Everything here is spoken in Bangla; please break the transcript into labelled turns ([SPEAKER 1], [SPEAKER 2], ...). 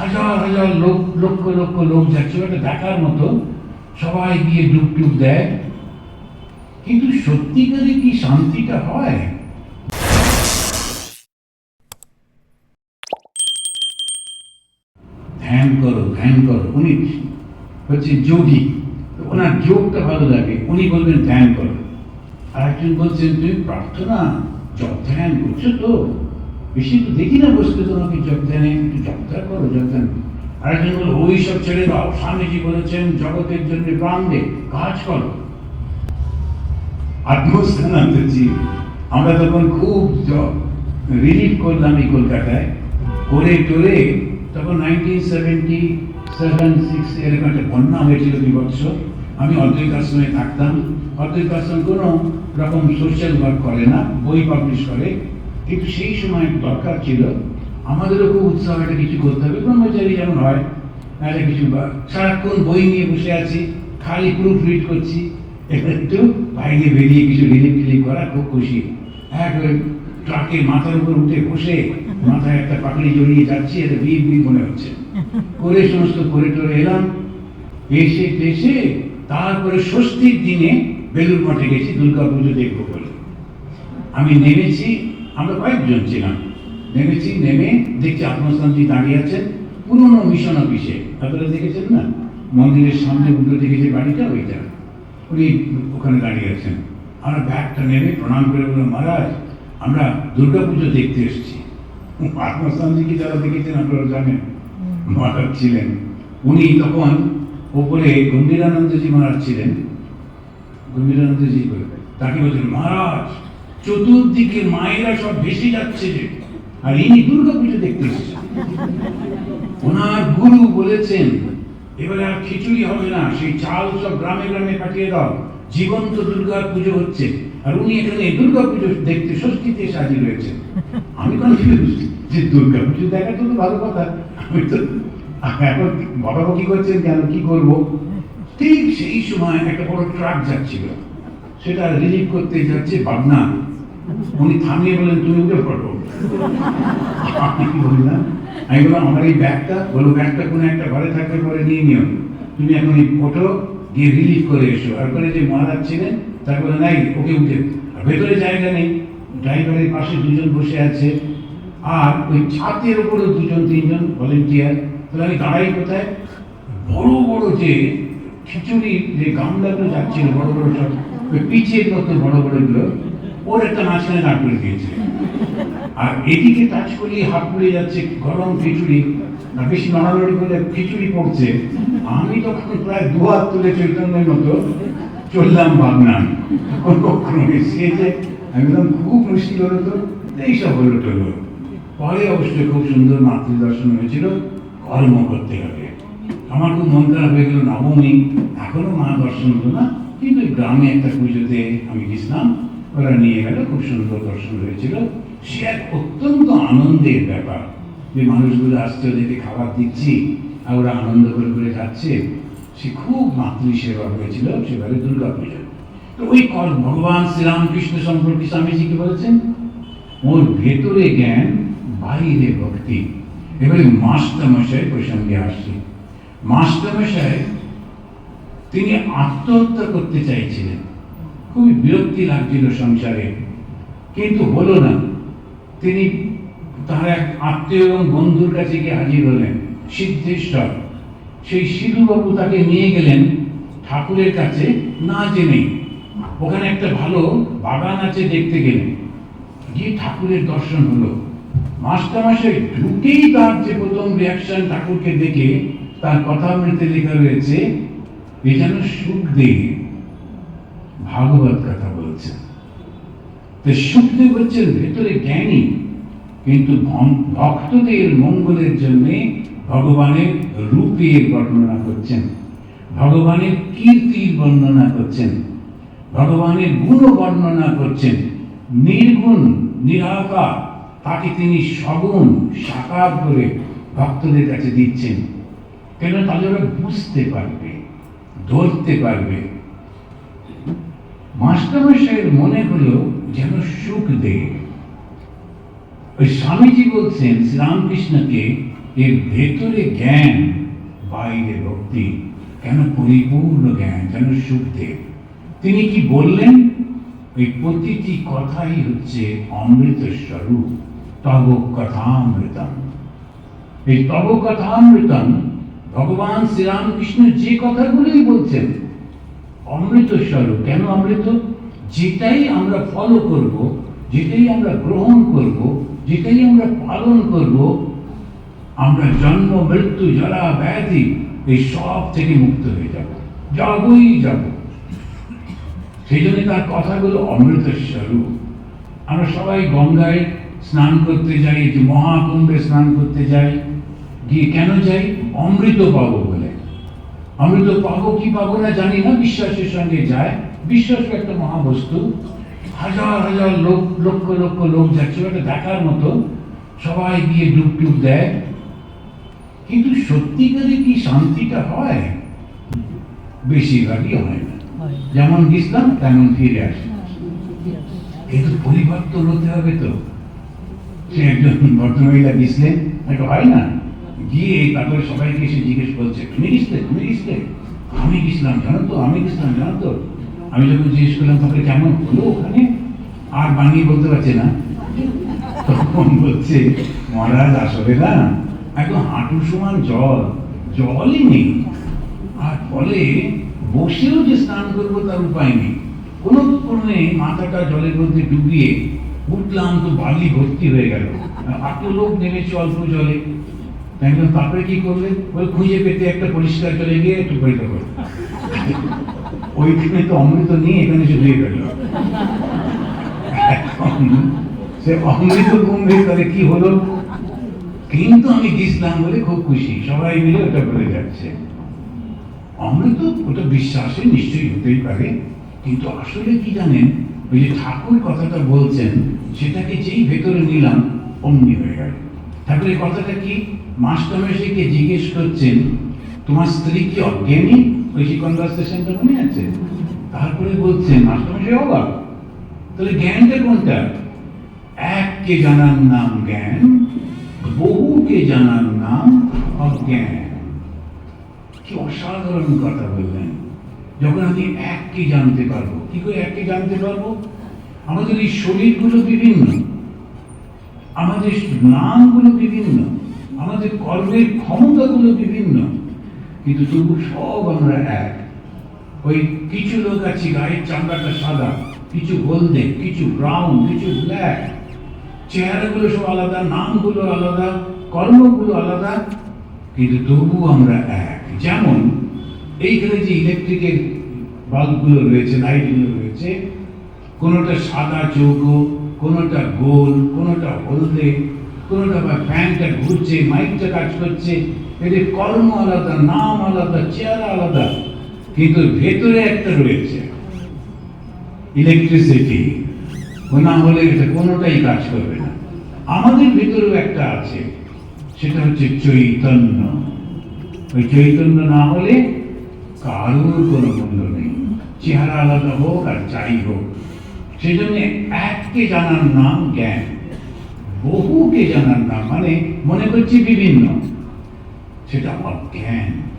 [SPEAKER 1] হাজার হাজার লোক, লক্ষ লক্ষ লোক যাচ্ছে। ওটা দেখার মতো সবাই গিয়ে ডুব টুব দেয়। কিন্তু সত্যিকারে কি শান্তিটা হয়? ধ্যান করো ধ্যান করো। উনি হচ্ছে যোগী। ওনার যোগটা ভালো লাগে। উনি বলবেন, ধ্যান করো। আর একজন বলছেন, তুমি প্রার্থনা, জপ, ধ্যান করছ তো? বেশি তো দেখি না বসতে তোমাকে জপ ধ্যানে একটু জপ করো ধ্যান আরেকজন বলল ওই সব ছেড়ে দাও স্বামীজি বলেছেন? জগতের জন্য প্রাণ দে কাজ করো। আত্মস্থানান্তরজি, আমরা তখন খুব রিলিফ করলাম এই কলকাতায়। করে টোরে তখন নাইনটিন সেভেন্টি সেভেন সিক্স এরকম একটা বন্যা হয়েছিল বিভৎস আমি অদ্বৈত আশ্রমে থাকতাম। অদ্বৈত আশ্রম কোনো রকম সোশ্যাল ওয়ার্ক করে না, বই পাবলিশ করে। কিন্তু সেই সময় দরকার ছিল, আমাদেরও খুব উৎসাহ একটা কিছু করতে হবে। ব্রহ্মচারী যেমন হয় একটা কিছু সারাক্ষণ বই নিয়ে বসে আছি, খালি প্রুফ রিড করছি, এবার একটু বাইরে বেরিয়ে কিছু রিলিফ টিলিফ করা খুব খুশি। এক ওই ট্রাকের মাথার উপর উঠে বসে মাথায় একটা পাকড়ি জড়িয়ে যাচ্ছি, এটা বিয়ে বিয়ে মনে হচ্ছে। করে সমস্ত করে টরে এলাম, এসে টেসে তারপরে ষষ্ঠীর দিনে বেলুর মঠে গেছি দুর্গা পুজো দেখব বলে। আমি নেমেছি আমরা কয়েকজন ছিলাম। নেমেছি নেমে দেখছি আত্মস্থানজি দাঁড়িয়ে আছেন পুরনো মিশন অফিসে আপনারা দেখেছেন না? মন্দিরের সামনে উল্টো দিকে যে বাড়িটা ওইটা। উনি ওখানে দাঁড়িয়ে আছেন। আমরা ব্যাগটা নেমে প্রণাম করে বললাম মহারাজ আমরা দুর্গা পুজো দেখতে এসেছি। আত্মস্থানজিকে যারা দেখেছেন আপনারা জানেন? মহারাজ ছিলেন। উনি তখন ওপরে গম্ভীরানন্দজি মহারাজ ছিলেন। গম্ভীরানন্দজি বলে তাকে বলছেন মহারাজ চতুর্দিকে মায়েরা সব ভেসে যাচ্ছে যে। আর ইনি দুর্গা পুজো দেখতে এসেছেন। ওনার গুরু বলেছেন, এবারে আর খিচুড়ি হবে না, সেই চাল সব গ্রামে গ্রামে পাঠিয়ে দাও। জীবন্ত দুর্গা পুজো হচ্ছে। আর উনি এখানে দুর্গা পুজো দেখতে ষষ্ঠীতে সাজি রয়েছে আমি কনফিউজ যে দুর্গা পুজো দেখা তো ভালো কথা। আমি তো এখন কি করছেন কেন? কি করব? ঠিক সেই সময় একটা বড় ট্রাক যাচ্ছিল। সেটা রিলিভ করতে যাচ্ছে পাবনা উনি থামিয়ে বলেন তুমি উঠে পড়ো আমি কি বললাম আমি বললাম, আমার এই ব্যাগটা বলো ব্যাগটা কোনো একটা ঘরে থাকবে পরে নিয়ে নিও। তুমি এখন এই ফটো গিয়ে রিলিভ করে এসো। আর করে যে মহারাজ ছিলেন বলে নাই, ওকে উঠে আর ভেতরে জায়গা নেই। ড্রাইভারের পাশে দুজন বসে আছে। আর ওই ছাতের উপরে দুজন, তিনজন ভলেন্টিয়ার তাহলে আমি দাঁড়াই কোথায়? বড় বড় যে খিচুড়ি, যে গামলাগুলো যাচ্ছিল, বড় বড় সব, ওই পিচের মতো বড় বড়গুলো ওর একটা মাঝখানে দাঁড় করে দিয়েছে। আর এদিকে টাচ করলে হাত পড়ে যাচ্ছে গরম খিচুড়ি, আর বেশি নড়ানড়ি করলে খিচুড়ি পড়ছে। আমি তখন প্রায় দু হাত তুলে চৈতন্যের মতো চললাম সে আমি বললাম, খুব মুশকিল হলো তো। এইসব হলো টলো। পরে অবশ্যই খুব সুন্দর মাতৃ দর্শন হয়েছিল কর্ম করতে হবে আমার খুব মন খারাপ হয়ে গেল, নবমী। এখনও মা দর্শন হতো না, কিন্তু গ্রামে একটা পুজোতে আমি গেছিলাম। ওরা নিয়ে গেল, খুব সুন্দর দর্শন হয়েছিল। সে এক অত্যন্ত আনন্দের ব্যাপার যে মানুষগুলো আসছে, ওদেরকে খাবার দিচ্ছি আর ওরা আনন্দ করে করে যাচ্ছে। সে খুব মাতৃ সেবা হয়েছিল, সেবারে দুর্গা পুজো। তো ওই ভগবান শ্রীরামকৃষ্ণ সম্পর্কে স্বামীজিকে বলেছেন, ওর ভেতরে জ্ঞান, বাইরে ভক্তি। এবারে মাস্টারমশাই প্রসঙ্গে আসছে। মাস্টারমশাই, তিনি আত্মহত্যা করতে চাইছিলেন। খুবই বিরক্তি লাগছিল সংসারে। কিন্তু হলো না। তিনি তার এক আত্মীয় এবং বন্ধুর কাছে গিয়ে হাজির হলেন সিদ্ধেশ্বর সেই সিধুবাবু তাকে নিয়ে গেলেন ঠাকুরের কাছে না জেনে। ওখানে একটা ভালো বাগান আছে দেখতে গেলেন। গিয়ে ঠাকুরের দর্শন হলো। মাস্টারমশাই ঢুকেই তার যে প্রথম রিয়াকশন ঠাকুরকে দেখে, তার কথা মৃতে লেখা রয়েছে, এ যেন সুখদেব ভাগবত কথা বলছেন। তো সুখদেব হচ্ছেন ভেতরে জ্ঞানী, কিন্তু ভক্তদের মঙ্গলের জন্য ভগবানের রূপের বর্ণনা করছেন। ভগবানের কীর্তির বর্ণনা করছেন। ভগবানের গুণ বর্ণনা করছেন। নির্গুণ, নিরাকার, তাকে তিনি সগুণ, সাকার করে ভক্তদের কাছে দিচ্ছেন। কেন ওরা বুঝতে পারবে, ধরতে পারবে। মাস্টারমশাইয়ের মনে হলো যেন সুখ দেয়। ওই স্বামীজি বলছেন, শ্রীরামকৃষ্ণকে এর ভেতরে জ্ঞান, বাইরে ভক্তি, কেন পরিপূর্ণ জ্ঞান যেন সুখদেব তিনি কি বললেন? ওই প্রতিটি কথাই হচ্ছে অমৃত স্বরূপ তব কথামৃতম এই তব কথামৃতম ভগবান শ্রীরামকৃষ্ণ যে কথাগুলোই বলছেন অমৃত স্বরূপ। কেন অমৃত? যেটাই আমরা ফলো করব, যেটাই আমরা গ্রহণ করব, যেটাই আমরা পালন করব, আমরা জন্ম, মৃত্যু, জরা, ব্যাধি, এই সব থেকে মুক্ত হয়ে যাব। যাবই যাব। সেই জন্য তার কথাগুলো অমৃত স্বরূপ। আমরা সবাই গঙ্গায় স্নান করতে যাই যে মহাকুম্ভে স্নান করতে যাই, গিয়ে কেন যাই? অমৃত পাবো বলে। অমৃত পাবো কি পাবো না জানি না বিশ্বাসের সঙ্গে যায়। বিশ্বাস একটা মহাবস্তু। হাজার হাজার লোক লক্ষ লক্ষ লোক যাচ্ছে ওটা দেখার মতো। সবাই গিয়ে ডুব ডুব দেয়। কিন্তু সত্যিকারে কি শান্তিটা হয়? বেশিরভাগই হয় না। যেমন গেছিলাম তেমন ফিরে আসি। কিন্তু পরিবর্তন হতে হবে তো। সে একজন ভদ্রমহিলা গেছিলেন একটা হয় না? গিয়ে তারপরে সবাইকে এসে জিজ্ঞেস করছে, তুমি গেছিলে তুমি গেছিলে আমি গেছিলাম জানো তো? আমি গেছিলাম জানো তো? আমি যখন জিজ্ঞেস করলাম তারপরে কেমন হলো ওখানে? আর বানিয়ে বলতে পারছে না। তখন বলছে, মহারাজ, আসলে না, একদম হাঁটু সমান জল, জলই নেই। আর ফলে বসেও যে স্নান করব তার উপায় নেই। কোনো কারণে মাথাটা জলের মধ্যে ডুবিয়ে উঠলাম, তো বালি ভর্তি হয়ে গেল। এত লোক নেমেছে অল্প জলে। একদম তারপরে কি করলে? ওই খুঁজে পেতে একটা পরিষ্কার জলে গিয়ে একটু পরীক্ষা করো ওইখানে তো অমৃত নিয়ে এখানে এসে ধুয়ে ফেলল সে অমৃত কুম্ভে তাহলে কি হলো? কিন্তু আমি গেছিলাম বলে খুব খুশি। সবাই মিলে ওটা বলে যাচ্ছে। অমৃত, ওটা বিশ্বাসে নিশ্চয়ই হতেই পারে। কিন্তু আসলে কি জানেন, ওই যে ঠাকুর কথাটা বলছেন, সেটাকে যেই ভেতরে নিলাম, অমনি হয়ে গেল। ঠাকুরের কথাটা কি? মাস্টারমশাইকে জিজ্ঞেস করছেন, তোমার স্ত্রী কি অজ্ঞানী? ওই যে কনভারসেশনটা মনে আছে? তারপরে বলছেন, মাস্টারমশাই অবাক। তাহলে জ্ঞানটা কোনটা? এককে জানার নাম জ্ঞান, বহুকে জানার নাম অজ্ঞান। কি অসাধারণ কথা বললেন। যখন আমি এককে জানতে পারব, কি করে এককে জানতে পারব? আমাদের এই শরীরগুলো বিভিন্ন, আমাদের নামগুলো বিভিন্ন। আমাদের কর্মের ক্ষমতাগুলো বিভিন্ন, কিন্তু তবু সব আমরা এক। ওই কিছু লোক আছে, গায়ের চামড়াটা সাদা, কিছু হলদে, কিছু ব্রাউন, কিছু ব্ল্যাক। চেহারাগুলো সব আলাদা, নামগুলো আলাদা, কর্মগুলো আলাদা, কিন্তু তবু আমরা এক। যেমন, এইখানে যে ইলেকট্রিকের বাল্বগুলো রয়েছে, লাইটগুলো রয়েছে, কোনোটা সাদা চৌকো কোনোটা গোল, কোনোটা হলদে কোনোটা বা ফ্যানটা ঘুরছে, মাইকটা কাজ করছে এদের কর্ম আলাদা, নাম আলাদা, চেহারা আলাদা, কিন্তু ভেতরে একটা রয়েছে। ইলেকট্রিসিটি না হলে এটা কোনোটাই কাজ করবে না। আমাদের ভেতরেও একটা আছে, সেটা হচ্ছে চৈতন্য। ওই চৈতন্য না হলে কারোর কোনো মূল্য নেই। চেহারা আলাদা হোক আর যাই হোক সেই জন্য জানার নাম জ্ঞান। বহুকে জানার নাম মানে মনে করছি বিভিন্ন। সেটা অজ্ঞান।